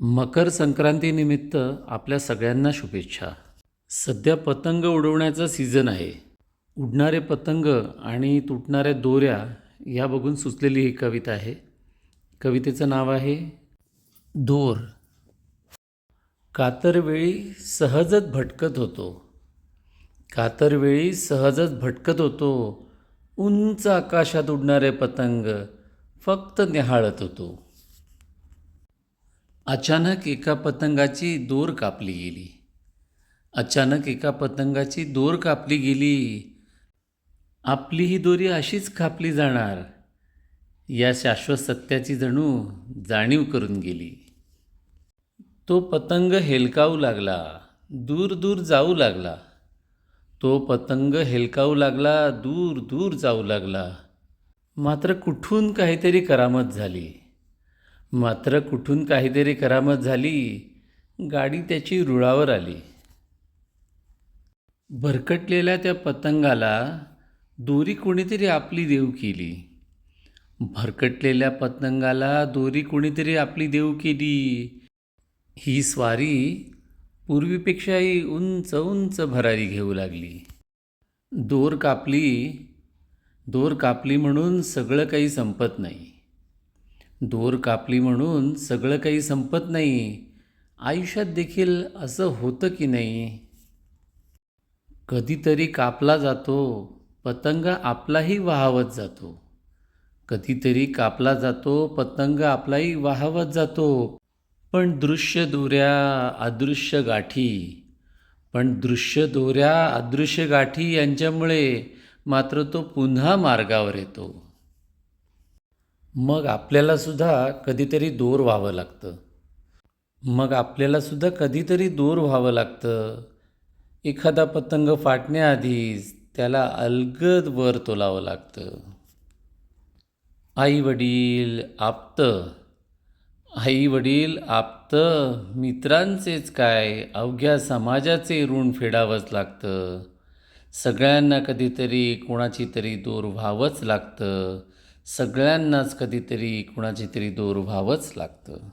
मकर संक्रांतीनिमित्त आपल्या सगळ्यांना शुभेच्छा. सध्या पतंग उडवण्याचा सीझन आहे. उडणारे पतंग आणि तुटणाऱ्या दोऱ्या या बघून सुचलेली ही कविता आहे. कवितेचं नाव आहे दोर. कातरवेळी सहजच भटकत होतो. कातरवेळी सहजच भटकत होतो. उंच आकाशात उडणारे पतंग फक्त निहाळत होतो. अचानक एका पतंगाची दोर कापली गेली. अचानक एका पतंगाची दोर कापली गेली. आपली ही दोरी अशीच कापली जाणार. या शाश्वत सत्याची जणू जाणीव करून गेली. तो पतंग हेलकावू लागला. दूर दूर जाऊ लागला. तो पतंग हेलकावू लागला. दूर दूर जाऊ लागला. मात्र कुठून काहीतरी करामत झाली. मात्र कुठून काहीतरी करामत झाली. गाडी त्याची रुळावर आली. भरकटलेल्या त्या पतंगाला दोरी कोणीतरी आपली देव केली. भरकटलेल्या पतंगाला दोरी कोणीतरी आपली देव केली. ही स्वारी पूर्वीपेक्षाही उंच उंच भरारी घेऊ लागली. दोर कापली. दोर कापली म्हणून सगळं काही संपत नाही. दोर कापली म्हणून सगळं काही संपत नाही. आयुष्यात देखील असं होतं की नाही? कधीतरी कापला जातो पतंग आपलाही वाहवत जातो. कधीतरी कापला जातो पतंग आपलाही वाहवत जातो. पण दृश्य दोऱ्या अदृश्य गाठी. पण दृश्य दोऱ्या अदृश्य गाठी यांच्यामुळे मात्र तो पुन्हा मार्गावर येतो. मग आपल्याला सुद्धा कधीतरी दोर व्हावं लागतं. मग आपल्याला सुद्धा कधीतरी दोर व्हावं लागतं. एखादा पतंग फाटण्याआधीच त्याला अलगद वर तोलावं लागतं. आई वडील आप्त. आई वडील आप्त मित्रांचेच काय? अवघ्या समाजाचे ऋण फेडावंच लागतं. सगळ्यांना कधीतरी कोणाची तरी दोर व्हावंच लागतं. सगळ्यांनाच कधीतरी कुणाची तरी दोर व्हावंच लागतं.